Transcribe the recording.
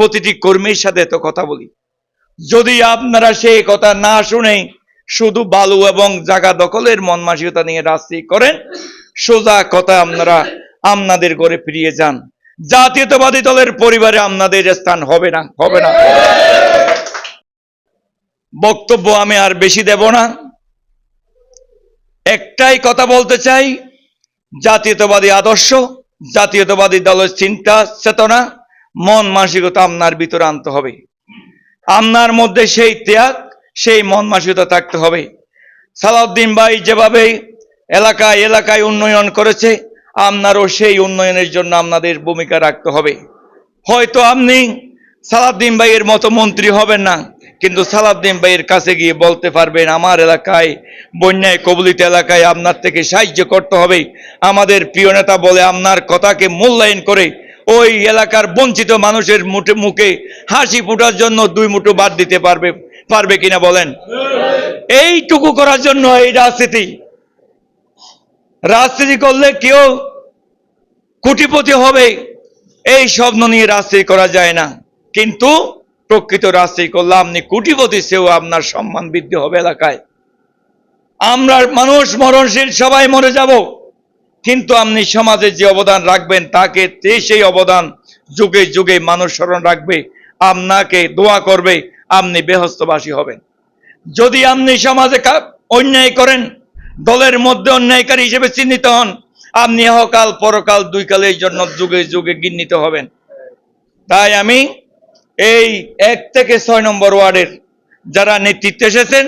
প্রতিটি কর্মীর সাথে তো কথা বলি। যদি আপনারা সেই কথা না শুনে শুধু বালু এবং জায়গা দখলের মন মানসিকতা নিয়ে রাজনীতি করেন, সোজা কথা আপনারা আপনাদের ঘরে ফিরিয়ে যান। জাতীয়তাবাদী দলের পরিবারে আপনাদের স্থান হবে না হবে না। বক্তব্য আমি আর বেশি দেব না। একটাই কথা বলতে চাই, জাতীয়তাবাদী আদর্শ, জাতীয়তাবাদী দলের চিন্তা চেতনা মন মানসিকতা আপনার ভিতরে আনতে হবে। আপনার মধ্যে সেই ত্যাগ, সেই মন মানসিকতা থাকতে হবে। সালাউদ্দিন ভাই যেভাবে এলাকায় এলাকায় উন্নয়ন করেছে, আপনারও সেই উন্নয়নের জন্য আপনাদের ভূমিকা রাখতে হবে। হয়তো আপনি সালাউদ্দিন ভাইয়ের মতো মন্ত্রী হবেন না, কিন্তু সালাউদ্দিন ভাইয়ের কাছে গিয়ে বলতে পারবেন, আমার এলাকায়, বন্যায় কবলিত এলাকায় আপনার থেকে সাহায্য করতে হবে। আমাদের প্রিয় নেতা বলে আপনার কথাকে মূল্যায়ন করে ওই এলাকার বঞ্চিত মানুষের মুঠে মুখে হাসি ফোটার জন্য দুই মুঠো বাদ দিতে পারবে পারবে কিনা বলেন? এইটুকু করার জন্য এই রাজনীতি। রাজনীতি করলে কেউ কোটিপতি হবে, এই স্বপ্ন নিয়ে রাজনীতি করা যায় না। কিন্তু প্রকৃত রাজনীতি করলে আপনি কোটিপতি, সেও আপনার সম্মান বৃদ্ধি হবে এলাকায়। আমরা মানুষ মরণশীল, সবাই মরে যাব। কিন্তু আপনি সমাজে যে অবদান রাখবেন, তাকে সেই অবদান যুগে যুগে মানুষ স্মরণ রাখবে, আপনাকে দোয়া করবে, আপনি বেহস্তবাসী হবেন। যদি আপনি সমাজে অন্যায় করেন, দলের মধ্যে অন্যায়কারী হিসেবে চিহ্নিত হন, আপনি ইহকাল পরকাল দুই কালের জন্য যুগে যুগে গিন্নিত হবেন। তাই আমি এই এক থেকে ছয় নম্বর ওয়ার্ডের যারা নেতৃত্বে এসেছেন